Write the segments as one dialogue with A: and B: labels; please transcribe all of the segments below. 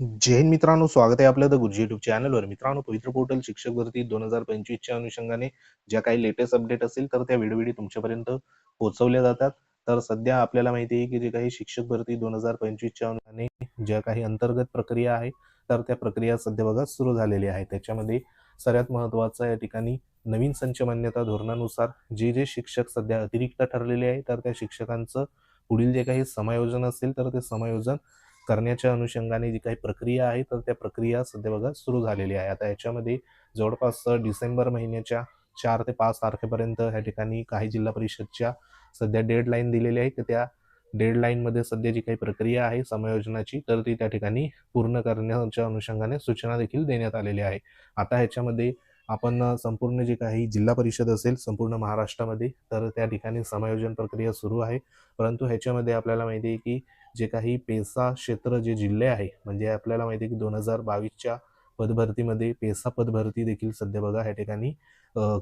A: जैन मित्रांनो स्वागत आहे आपलं द गुरुजी युट्यूब चॅनलवर मित्रांनो पवित्र पोर्टल शिक्षक भरती दोन हजार पंचवीसच्या अनुषंगाने ज्या काही लेटेस्ट अपडेट असेल तर त्या वेळोवेळी तुमच्यापर्यंत पोहोचवल्या जातात. तर सध्या आपल्याला माहिती आहे की जे काही शिक्षक भरती दोन हजार पंचवीसच्या अनुषंगाने ज्या काही अंतर्गत प्रक्रिया आहे तर त्या प्रक्रिया सध्या बघा सुरू झालेली आहे त्याच्यामध्ये सर्वात महत्वाचं या ठिकाणी नवीन संच मान्यता धोरणानुसार जे जे शिक्षक सध्या अतिरिक्त ठरलेले आहे तर त्या शिक्षकांचं पुढील जे काही समायोजन असेल तर ते समायोजन करण्याच्या अनुषंगाने जी काही प्रक्रिया आहे तर त्या प्रक्रिया सध्या बघा सुरू झालेली आहे. आता याच्यामध्ये जवळपास डिसेंबर महिन्याच्या चार ते पाच तारखेपर्यंत ह्या ठिकाणी काही जिल्हा परिषदच्या सध्या डेडलाईन दिलेली आहे तर त्या डेडलाईनमध्ये सध्या जी काही प्रक्रिया आहे समायोजनाची तर ती त्या ठिकाणी पूर्ण करण्याच्या अनुषंगाने सूचना देखील देण्यात आलेल्या आहे. आता ह्याच्यामध्ये आपण संपूर्ण जे काही जिल्हा परिषद असेल संपूर्ण महाराष्ट्रामध्ये तर त्या ठिकाणी समायोजन प्रक्रिया सुरू आहे. परंतु ह्याच्यामध्ये आपल्याला माहिती आहे की जे काही पेसा क्षेत्र जे जिल्हे आहे म्हणजे आपल्याला माहिती आहे की दोन हजार बावीसच्या पदभरतीमध्ये पेसा पदभरती देखील सध्या बघा ह्या ठिकाणी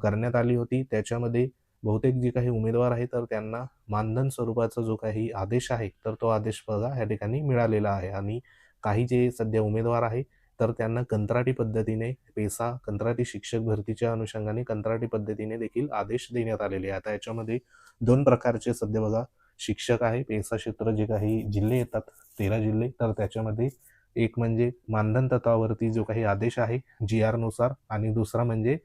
A: करण्यात आली होती. त्याच्यामध्ये बहुतेक जे काही उमेदवार आहे तर त्यांना मानधन स्वरूपाचा जो काही आदेश आहे तर तो आदेश बघा ह्या ठिकाणी मिळालेला आहे. आणि काही जे सध्या उमेदवार आहे तर त्यांना कंत्राटी पद्धतीने पेसा कंत्राटी शिक्षक भरतीच्या अनुषंगाने कंत्राटी पद्धतीने देखील आदेश देण्यात आलेले आहे आता याच्यामध्ये दोन प्रकारचे सध्या बघा शिक्षक आहे पेसा क्षेत्र जे काही जिल्हे येतात तेरा जिल्हे तर त्याच्यामध्ये एक म्हणजे मानधन तत्वावरती जो काही आदेश आहे जी आरनुसार आणि दुसरा म्हणजे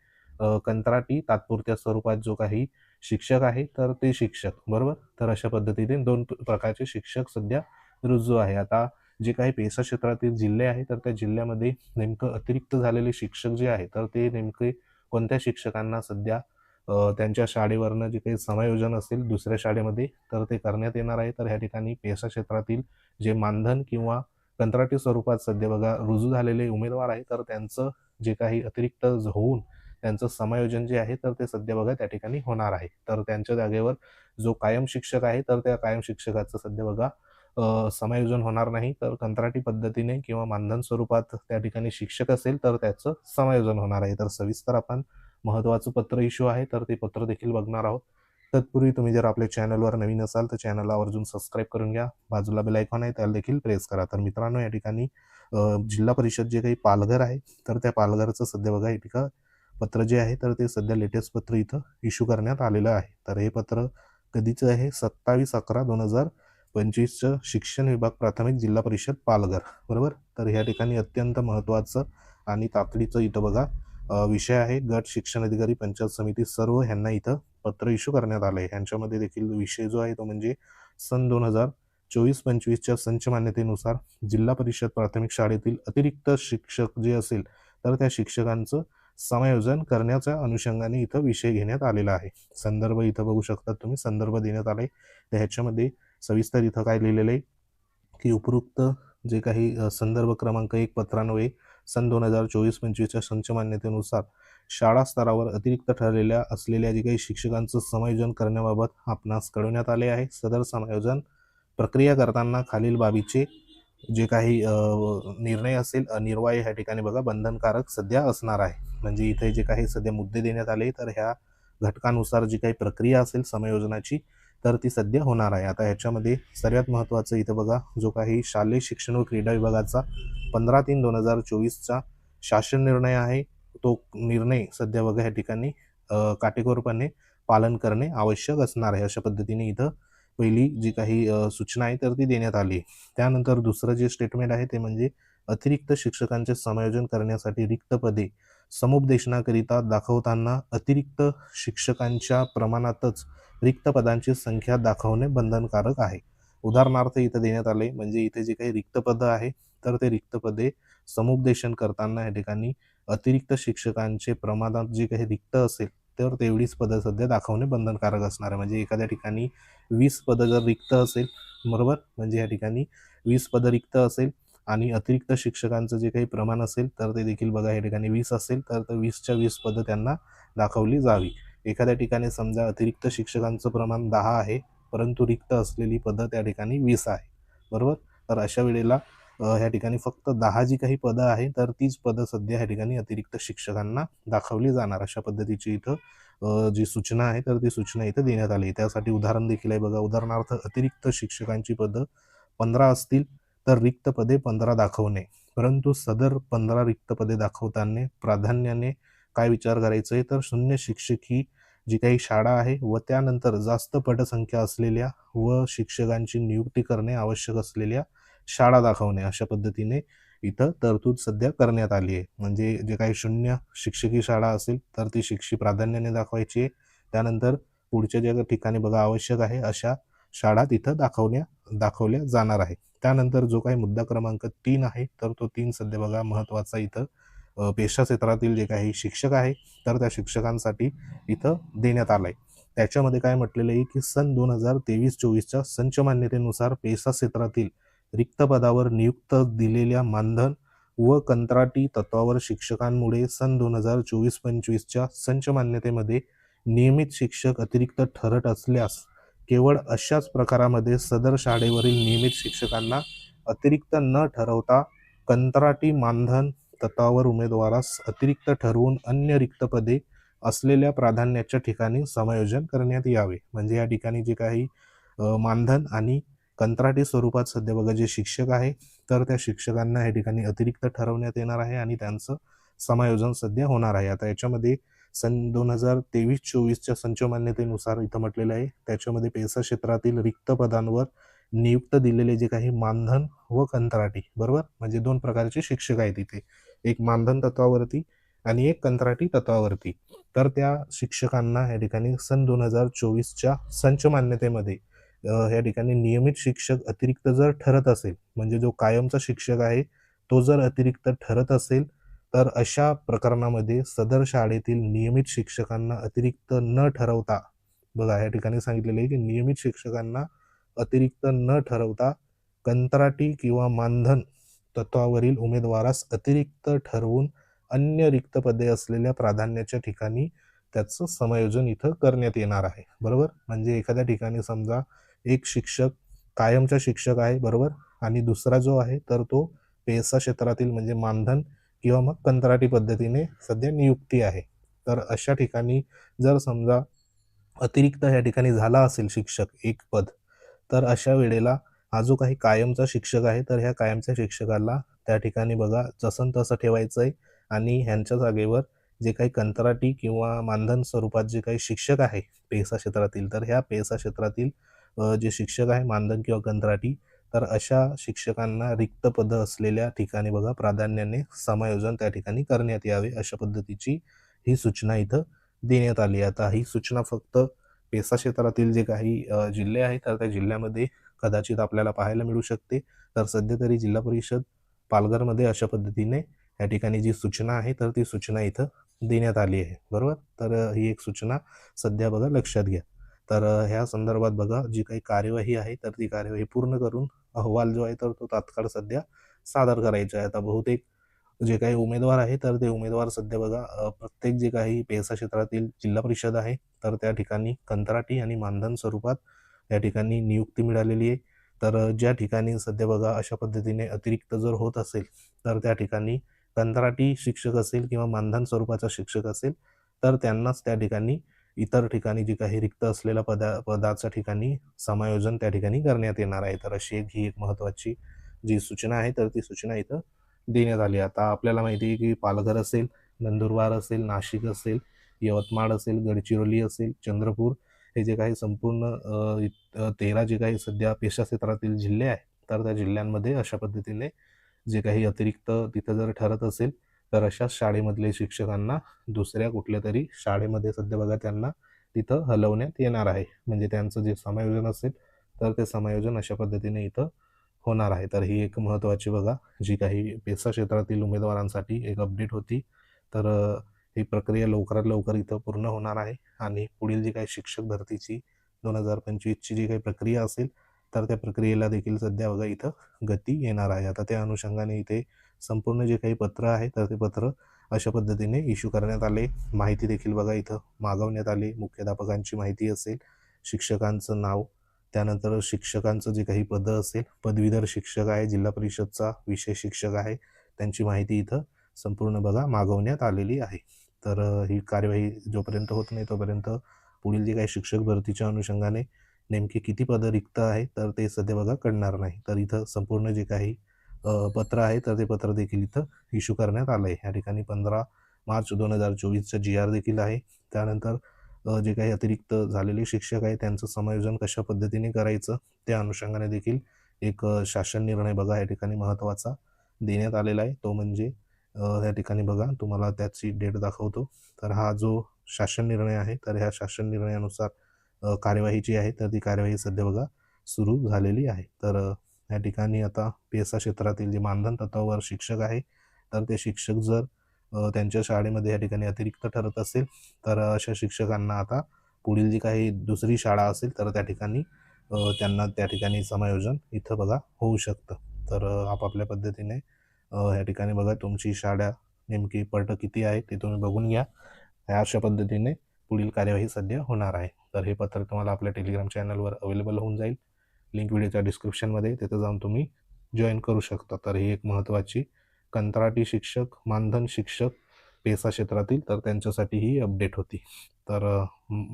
A: कंत्राटी तात्पुरत्या स्वरूपात जो काही शिक्षक आहे तर ते शिक्षक बरोबर? तर अशा पद्धतीने दोन प्रकारचे शिक्षक सध्या रुजू आहे. आता जे काही पेसा क्षेत्रातील जिल्हे आहे तर त्या जिल्ह्यामध्ये नेमकं अतिरिक्त झालेले शिक्षक जे आहे तर ते नेमके कोणत्या शिक्षकांना सध्या त्यांच्या शाळेवरनं जे काही समायोजन असेल दुसऱ्या शाळेमध्ये तर ते करण्यात येणार आहे. तर ह्या ठिकाणी पेसा क्षेत्रातील जे मानधन किंवा कंत्राटी स्वरूपात सध्या बघा रुजू झालेले उमेदवार आहे तर त्यांचं जे काही अतिरिक्त होऊन त्यांचं समायोजन जे आहे तर ते सध्या बघा त्या ठिकाणी होणार आहे. तर त्यांच्या जागेवर जो कायम शिक्षक आहे तर त्या कायम शिक्षकाचं सध्या बघा समायोजन होणार नाही. तर कंत्राटी पद्धतीने किंवा मानधन स्वरूपात त्या ठिकाणी शिक्षक असेल तर त्याचं समायोजन होणार आहे. तर सविस्तर आपण महत्त्वाचं पत्र इश्यू आहे तर ते पत्र देखील बघणार आहोत. तत्पूर्वी तुम्ही जर आपल्या चॅनलवर नवीन असाल तर चॅनलला आवर्जून सबस्क्राईब करून घ्या. बाजूला बेल आयकॉन आहे त्याला देखील प्रेस करा. तर मित्रांनो या ठिकाणी जिल्हा परिषद जे काही पालघर आहे तर त्या पालघरचं सध्या बघा ठिकाण पत्र जे आहे तर ते सध्या लेटेस्ट पत्र इथं इश्यू करण्यात आलेलं आहे. तर हे पत्र कधीचं आहे? सत्तावीस अकरा दोन हजार पंचवीसचं शिक्षण विभाग प्राथमिक जिल्हा परिषद पालघर. बरोबर? तर ह्या ठिकाणी अत्यंत महत्त्वाचं आणि तातडीचं इथं बघा विषय आहे. गट शिक्षण अधिकारी पंचायत समिती सर्व ह्यांना इथं पत्र इश्यू करण्यात आलं आहे ह्यांच्यामध्ये देखील विषय जो आहे तो म्हणजे सन दोन हजार चोवीस पंचवीसच्या संच मान्यतेनुसार जिल्हा परिषद प्राथमिक शाळेतील अतिरिक्त शिक्षक जे असेल तर त्या शिक्षकांचं समायोजन करण्याच्या अनुषंगाने इथं विषय घेण्यात आलेला आहे. संदर्भ इथं बघू शकता तुम्ही. संदर्भ देण्यात आले तर ह्याच्यामध्ये सविस्तर इथं काय लिहिलेलं आहे की उपरोक्त जे काही संदर्भ क्रमांक एक पत्रान्वये सन दोन हजार चोवीस पंचवीसच्या संच मान्यतेनुसार शाळा स्तरावर अतिरिक्त ठरलेल्या असलेल्या जे काही शिक्षकांचं समायोजन करण्याबाबत आपणास कळवण्यात आले आहे. सदर समायोजन प्रक्रिया करताना खालील बाबीचे जे काही निर्णय असेल निर्वाही ह्या ठिकाणी बघा बंधनकारक सध्या असणार आहे. म्हणजे इथे जे काही सध्या मुद्दे देण्यात आले तर ह्या घटकानुसार जी काही प्रक्रिया असेल समायोजनाची तर ती सध्या होणार आहे. आता ह्याच्यामध्ये सर्वात महत्त्वाचं इथं बघा जो काही शालेय शिक्षण व क्रीडा विभागाचा पंधरा तीन दोन हजार चोवीसचा शासन निर्णय आहे तो निर्णय सध्या बघा ह्या ठिकाणी काटेकोरपणे पालन करणे आवश्यक असणार आहे अशा पद्धतीने इथं पहिली जी काही सूचना आहे तर ती देण्यात आली त्यानंतर दुसरं जे स्टेटमेंट आहे ते म्हणजे अतिरिक्त शिक्षकांचे समायोजन करण्यासाठी रिक्त पदे समुपदेशनाकरिता दाखवताना अतिरिक्त शिक्षकांच्या प्रमाणातच रिक्त पदांची संख्या दाखवणे बंधनकारक आहे. उदाहरणार्थ इथं देण्यात आले म्हणजे इथे जे काही रिक्त पदं आहे तर ते रिक्त पदे समुपदेशन करताना या ठिकाणी अतिरिक्त शिक्षकांचे प्रमाणात जे काही रिक्त असेल तर तेवढीच पदं सध्या दाखवणे बंधनकारक असणार आहे. म्हणजे एखाद्या ठिकाणी वीस पदं जर रिक्त असेल बरोबर? म्हणजे या ठिकाणी वीस पदं रिक्त असेल आणि अतिरिक्त शिक्षकांचं जे काही प्रमाण असेल तर ते देखील बघा या ठिकाणी वीस असेल तर वीसच्या वीस पदं त्यांना दाखवली जावी. एखाद्या ठिकाणी समजा अतिरिक्त शिक्षकांचं प्रमाण दहा आहे परंतु रिक्त असलेली पदं त्या ठिकाणी वीस आहे. बरोबर? तर अशा वेळेला ह्या ठिकाणी फक्त दहा जी काही पदं आहे तर तीच पदं सध्या ह्या ठिकाणी अतिरिक्त शिक्षकांना दाखवली जाणार. अशा पद्धतीची इथं जी सूचना आहे तर ती सूचना इथं देण्यात आली. त्यासाठी उदाहरण देखील आहे बघा. उदाहरणार्थ अतिरिक्त शिक्षकांची पदं पंधरा असतील तर रिक्त पदे पंधरा दाखवणे. परंतु सदर पंधरा रिक्त पदे दाखवताना प्राधान्याने काय विचार करायचं आहे तर शून्य शिक्षकी जी काही शाळा आहे व त्यानंतर जास्त पटसंख्या असलेल्या व शिक्षकांची नियुक्ती करणे आवश्यक असलेल्या शाळा दाखवणे अशा पद्धतीने इथं तरतूद सध्या करण्यात आली आहे. म्हणजे जे काही शून्य शिक्षकी शाळा असेल तर ती शिक्षी प्राधान्याने दाखवायची आहे. त्यानंतर पुढच्या ज्या ठिकाणी बघा आवश्यक आहे अशा शाळा तिथं दाखवण्या दाखवल्या जाणार आहे. त्यानंतर जो काही मुद्दा क्रमांक तीन आहे तर तो तीन सध्या बघा महत्त्वाचा इथं पेशा क्षेत्रातील जे काही शिक्षक आहे तर त्या शिक्षकांसाठी इथं देण्यात आलं आहे त्याच्यामध्ये काय म्हटलेलं आहे की सन दोन हजार तेवीस चोवीसच्या संच मान्यतेनुसार पेशा क्षेत्रातील रिक्त पदावर नियुक्त दिलेल्या मानधन व कंत्राटी तत्वावर शिक्षकांमुळे सन दोन हजार चोवीस पंचवीसच्या संच मान्यतेमध्ये नियमित शिक्षक अतिरिक्त ठरत असल्यास केवळ अशाच प्रकारामध्ये सदर शाळेवरील नियमित शिक्षकांना अतिरिक्त न ठरवता कंत्राटी मानधन तत्वावर उमेदवारास अतिरिक्त ठरवून अन्य रिक्त पदे असलेल्या प्राधान्याच्या ठिकाणी समायोजन करण्यात यावे. म्हणजे या ठिकाणी जे काही मानधन आणि कंत्राटी स्वरूपात सध्या बघा जे शिक्षक आहे तर त्या शिक्षकांना या ठिकाणी अतिरिक्त ठरवण्यात येणार आहे आणि त्यांचं समायोजन सध्या होणार आहे. आता याच्यामध्ये सन दोन हजार तेवीस चोवीसच्या संचमान्यतेनुसार इथं म्हटलेलं आहे त्याच्यामध्ये पेसा क्षेत्रातील रिक्त पदांवर नियुक्त दिलेले जे काही मानधन व कंत्राटी बरोबर? म्हणजे दोन प्रकारचे शिक्षक आहेत इथे. एक मानधन तत्वावरती आणि एक कंत्राटी तत्वावरती. तर त्या शिक्षकांना या ठिकाणी सन दोन हजार चोवीसच्या संच मान्यतेमध्ये या ठिकाणी नियमित शिक्षक अतिरिक्त जर ठरत असेल म्हणजे जो कायमचा शिक्षक आहे तो जर अतिरिक्त ठरत असेल तर अशा प्रकरणामध्ये सदर शाळेतील नियमित शिक्षकांना अतिरिक्त न ठरवता बघा या ठिकाणी सांगितलेलं आहे की नियमित शिक्षकांना अतिरिक्त न ठरवता कंत्राटी किंवा मानधन तत्वावरील उमेदवारास अतिरिक्त ठरवून अन्य रिक्त पदे असलेल्या प्राधान्याच्या ठिकाणी त्याचं समायोजन इथं करण्यात येणार आहे. बरोबर? म्हणजे एखाद्या ठिकाणी समजा एक शिक्षक कायमचा शिक्षक आहे बरोबर? आणि दुसरा जो आहे तर तो पेसा क्षेत्रातील म्हणजे मानधन किंवा मग कंत्राटी पद्धतीने सध्या नियुक्ती आहे. तर अशा ठिकाणी जर समजा अतिरिक्त या ठिकाणी झाला असेल शिक्षक एक पद तर अशा वेळेला हा जो काही कायमचा शिक्षक आहे तर ह्या कायमच्या शिक्षकाला त्या ठिकाणी बघा जसं तसं ठेवायचं आहे आणि ह्यांच्या जागेवर जे काही कंत्राटी किंवा मानधन स्वरूपात जे काही शिक्षक आहे पेसा क्षेत्रातील तर ह्या पेसा क्षेत्रातील जे शिक्षक आहे मानधन किंवा कंत्राटी तर अशा शिक्षकांना रिक्त पद असलेल्या ठिकाणी बघा प्राधान्याने समायोजन त्या ठिकाणी करण्यात यावे अशा पद्धतीची ही सूचना इथं देण्यात आली. आता ही सूचना फक्त पेसा क्षेत्रातील जे काही जिल्हे आहेत तर त्या जिल्ह्यामध्ये कदाचित आपल्याला पाहायला मिळू शकते. तर सध्या तरी जिल्हा परिषद पालघरमध्ये अशा पद्धतीने या ठिकाणी जी सूचना आहे तर ती सूचना इथं देण्यात आली आहे. बरोबर? तर ही एक सूचना सध्या बघा लक्षात घ्या. तर ह्या संदर्भात बघा जी काही कार्यवाही आहे तर ती कार्यवाही पूर्ण करून अहवाल जो आहे तर तो तात्काळ सध्या सादर करायचा आहे. आता बहुतेक जे काही उमेदवार आहे तर ते उमेदवार सध्या बघा प्रत्येक जे काही पेसा क्षेत्रातील जिल्हा परिषद आहे तर त्या ठिकाणी कंत्राटी आणि मानधन स्वरूपात या ठिकाणी नियुक्ती मिळालेली आहे. तर ज्या ठिकाणी सध्या बघा अशा पद्धतीने अतिरिक्त जर होत असेल तर त्या ठिकाणी कंत्राटी शिक्षक असेल किंवा मानधन स्वरूपाचा शिक्षक असेल तर त्यांनाच त्या ठिकाणी इतर ठिकाणी जी काही रिक्त असलेल्या पदा पदाच्या ठिकाणी समायोजन त्या ठिकाणी करण्यात येणार आहे. तर अशी एक ही एक महत्त्वाची जी सूचना आहे तर ती सूचना इथं देण्यात आली. आता आपल्याला माहिती आहे की पालघर असेल नंदुरबार असेल नाशिक असेल यवतमाळ असेल गडचिरोली असेल चंद्रपूर हे जे काही संपूर्ण तेरा जे काही सध्या पेशा क्षेत्रातील जिल्हे आहे तर त्या जिल्ह्यांमध्ये अशा पद्धतीने जे काही अतिरिक्त तिथं जर ठरत असेल तर अशाच शाळेमधले शिक्षकांना दुसऱ्या कुठल्या तरी शाळेमध्ये सध्या बघा त्यांना तिथं हलवण्यात येणार आहे. म्हणजे त्यांचं जे समायोजन असेल तर ते समायोजन अशा पद्धतीने इथं होणार आहे. तर ही एक महत्त्वाची बघा जी काही पेसा क्षेत्रातील उमेदवारांसाठी एक अपडेट होती. तर ही प्रक्रिया लवकरात लवकर इथं पूर्ण होणार आहे. आणि पुढील जी काही शिक्षक भरतीची दोन हजार पंचवीसची जी काही प्रक्रिया असेल तर त्या प्रक्रियेला देखील सध्या बघा इथं गती येणार आहे. आता त्या अनुषंगाने इथे संपूर्ण जे काही पत्र आहे तर ते पत्र अशा पद्धतीने इश्यू करण्यात आले. माहिती देखील बघा इथं मागवण्यात आली. मुख्याध्यापकांची माहिती असेल शिक्षकांचं नाव त्यानंतर शिक्षकांचं जे काही पदं असेल पदवीधर शिक्षक आहे जिल्हा परिषदचा विषय शिक्षक आहे त्यांची माहिती इथं संपूर्ण बघा मागवण्यात आलेली आहे. तर ही कार्यवाही जोपर्यंत होत नाही तोपर्यंत पुढील जे काही शिक्षक भरतीच्या अनुषंगाने नेमके किती पदं रिक्त आहे तर ते सध्या बघा कळणार नाही. तर इथं संपूर्ण जे काही पत्र आहे तर ते पत्र देखील इथं इश्यू करण्यात आलं आहे या ठिकाणी पंधरा मार्च दोन हजार चोवीसचं जी आर देखील आहे. त्यानंतर जे काही अतिरिक्त झालेले शिक्षक आहे त्यांचं समायोजन कशा पद्धतीने करायचं त्या अनुषंगाने देखील एक शासन निर्णय बघा या ठिकाणी महत्त्वाचा देण्यात आलेला आहे. तो म्हणजे या ठिकाणी बघा तुम्हाला त्याची डेट दाखवतो. तर हा जो शासन निर्णय आहे तर ह्या शासन निर्णयानुसार कार्यवाही जी आहे तर ती कार्यवाही सध्या बघा सुरू झालेली आहे. तर या ठिकाणी आता पी एस आय क्षेत्रातील जे मानधन तत्वावर शिक्षक आहे तर ते शिक्षक जर त्यांच्या शाळेमध्ये या ठिकाणी अतिरिक्त ठरत असेल तर अशा शिक्षकांना आता पुढील जी काही दुसरी शाळा असेल तर त्या ठिकाणी त्यांना त्या ठिकाणी समायोजन इथं बघा होऊ शकतं. तर आपापल्या पद्धतीने ह्या ठिकाणी बघा तुमची शाळा नेमकी पट किती आहे ते तुम्ही बघून घ्या. ह्या अशा पद्धतीने पुढील कार्यवाही सध्या होणार आहे. तर हे पत्र तुम्हाला आपल्या टेलिग्राम चॅनलवर अवेलेबल होऊन जाईल. लिंक व्हिडिओच्या डिस्क्रिप्शनमध्ये तिथं जाऊन तुम्ही जॉईन करू शकता. तर ही एक महत्त्वाची कंत्राटी शिक्षक मानधन शिक्षक पेसा क्षेत्रातील तर त्यांच्यासाठी ही अपडेट होती. तर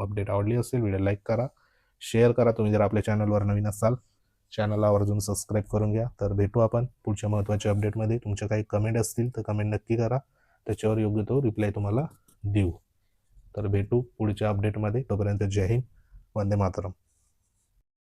A: अपडेट आवडली असेल व्हिडिओ लाईक करा. शेअर करा. तुम्ही जर आपल्या चॅनलवर नवीन असाल चॅनलला आवर्जून सबस्क्राईब करून घ्या. तर भेटू आपण पुढच्या महत्त्वाच्या अपडेटमध्ये तुमच्या काही कमेंट असतील तर कमेंट नक्की करा. त्याच्यावर योग्य तो रिप्लाय तुम्हाला देऊ. तर भेटू पुढच्या अपडेटमध्ये तोपर्यंत जय हिंद. वंदे मातरम.